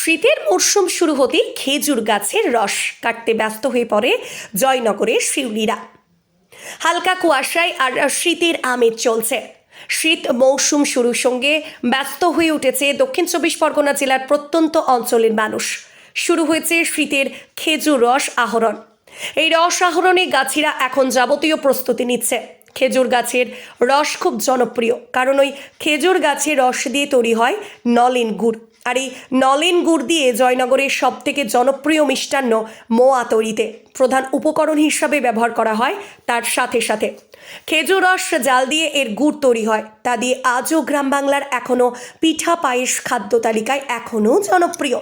শীতের মরশুম শুরু হতেই খেজুর গাছের রস কাটতে ব্যস্ত হয়ে পড়ে জয়নগরের শিউলিরা। হালকা কুয়াশায় আর শীতের আমেজ চলছে। শীত মৌসুম শুরুর সঙ্গে ব্যস্ত হয়ে উঠেছে দক্ষিণ চব্বিশ পরগনা জেলার প্রত্যন্ত অঞ্চলের মানুষ। শুরু হয়েছে শীতের খেজুর রস আহরণ। এই রস আহরণে গাছিরা এখন যাবতীয় প্রস্তুতি নিচ্ছে। খেজুর গাছের রস খুব জনপ্রিয়, কারণ ওই খেজুর গাছের রস দিয়ে তৈরি হয় নলেন গুড়। আর এই নলেন গুড় দিয়ে জয়নগরের সব থেকে জনপ্রিয় মিষ্টান্ন মোয়া তৈরিতে প্রধান উপকরণ হিসাবে ব্যবহার করা হয়, তার সাথে সাথে। খেজুর রস জাল দিয়ে এর গুড় তৈরি হয়, তা দিয়ে আজও গ্রাম বাংলার এখনও পিঠা পায়েস খাদ্য তালিকায় এখনও জনপ্রিয়।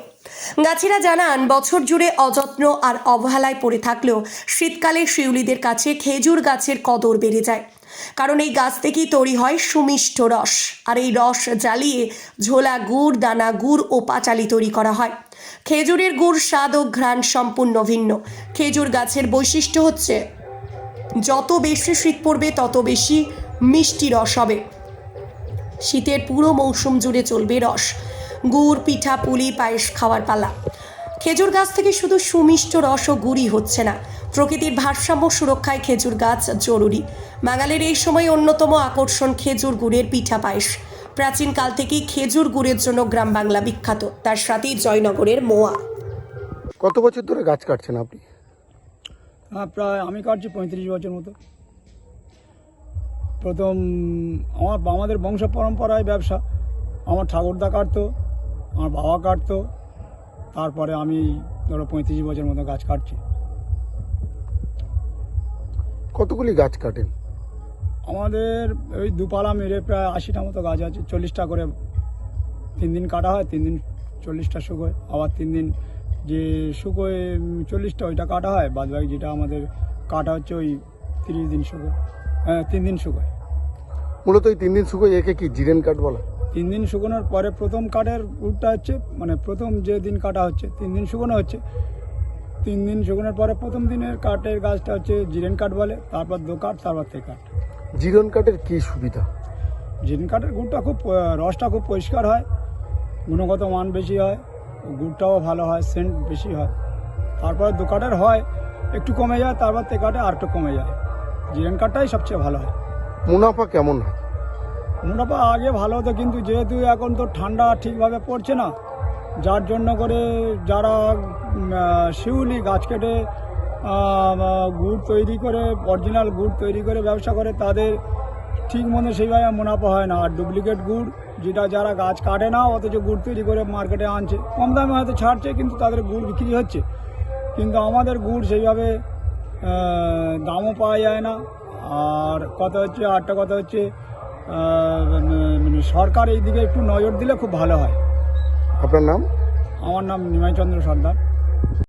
গাছিরা জানান, বছর জুড়ে অযত্ন আর অবহেলায় পড়ে থাকলেও শীতকালে শিউলিদের কাছে খেজুর গাছের কদর বেড়ে যায়। কারণ এই গাছ থেকেই তৈরি হয় সুমিষ্ট রস। আর এই রস জ্বালিয়ে ঝোলা গুড়, দানা গুড় ও পাচালি তৈরি করা হয়। খেজুরের গুড় স্বাদ ও ঘ্রাণ সম্পূর্ণ ভিন্ন। খেজুর গাছের বৈশিষ্ট্য হচ্ছে, যত বেশি শীত পড়বে, তত বেশি মিষ্টি রস হবে। শীতের পুরো মৌসুম জুড়ে চলবে রস। গুড়, পিঠা, পুলি, পায়েস খাওয়ার পালা। খেজুর গাছ থেকে শুধু সুমিষ্ট রস ও গুড়ই হচ্ছে না। প্রকৃতির ভারসাম্য সুরক্ষায় খেজুর গাছ জরুরি। বাঙালির এই সময় অন্যতম আকর্ষণ খেজুর গুড়ের পিঠা পায়েস। প্রাচীনকাল থেকেই খেজুর গুড়ের জন্য গ্রাম বাংলা বিখ্যাত। তার সাথেই জয়নগরের মোয়া। কত বছর ধরে গাছ কাটছেন আপনি? হ্যাঁ প্রায় আমি কাটছি পঁয়ত্রিশ বছর মতো। প্রথম আমার আমাদের বংশ পরম্পরায় ব্যবসা। আমার ঠাকুরদা কাটতো আমার বাবা কাটতো। তারপরে আমি ধরো পঁয়ত্রিশ বছর মতো গাছ কাটছি। কতগুলি গাছ কাটেন? আমাদের ওই দুপালা মেরে প্রায় আশিটা মতো গাছ আছে চল্লিশটা করে তিন দিন কাটা হয় তিন দিন চল্লিশটা শুকোয়। আবার তিন দিন যে শুকোয় চল্লিশটা ওইটা কাটা হয় বাদ বাকি যেটা আমাদের কাটা হচ্ছে ওই তিরিশ দিন শুকোয় হ্যাঁ তিন দিন শুকোয়। মূলত এই তিন দিন শুকোয় একে কি জিরেন কাঠ বলা? তিন দিন শুকোনোর পরে প্রথম কাঠের উটটা হচ্ছে মানে প্রথম যে দিন কাটা হচ্ছে তিন দিন শুকোনো হচ্ছে। তিন দিন শুকোনোর পরে প্রথম দিনের কাঠের গাছটা হচ্ছে জিরেন কাঠ বলে তারপর দো কাঠ তারপর তে কাঠ। জিরন কাঠের কী সুবিধা? জিরেন কাঠের গুড়টা খুব আহ, রসটা খুব পরিষ্কার হয় গুণগত মান বেশি হয় গুড়টাও ভালো হয় সেন্ট বেশি হয়। তারপরে দু কাঠের হয় একটু কমে যায় তারপর তে কাঠে আর একটু কমে যায়। জিরেন কাঠটাই সবচেয়ে ভালো হয়। মুনাফা কেমন হয়? মুনাফা আগে ভালো হতো, কিন্তু যেহেতু এখন তো ঠান্ডা ঠিকভাবে পড়ছে না, যার জন্য করে যারা শিউলি গাছ কেটে গুড় তৈরি করে অরিজিনাল গুড় তৈরি করে ব্যবসা করে, তাদের ঠিক মতো সেইভাবে মুনাফা হয় না। আর ডুপ্লিকেট গুড়, যেটা যারা গাছ কাটে না, অথচ গুড় তৈরি করে মার্কেটে আনছে, কম দামে হয়তো ছাড়ছে, কিন্তু তাদের গুড় বিক্রি হচ্ছে। কিন্তু আমাদের গুড় সেইভাবে দামও পাওয়া যায় না। আর কথা হচ্ছে আরটা কথা হচ্ছে মানে সরকার এই দিকে একটু নজর দিলে খুব ভালো হয়। আপনার নাম? আমার নাম নিমাইচন্দ্র সর্দার।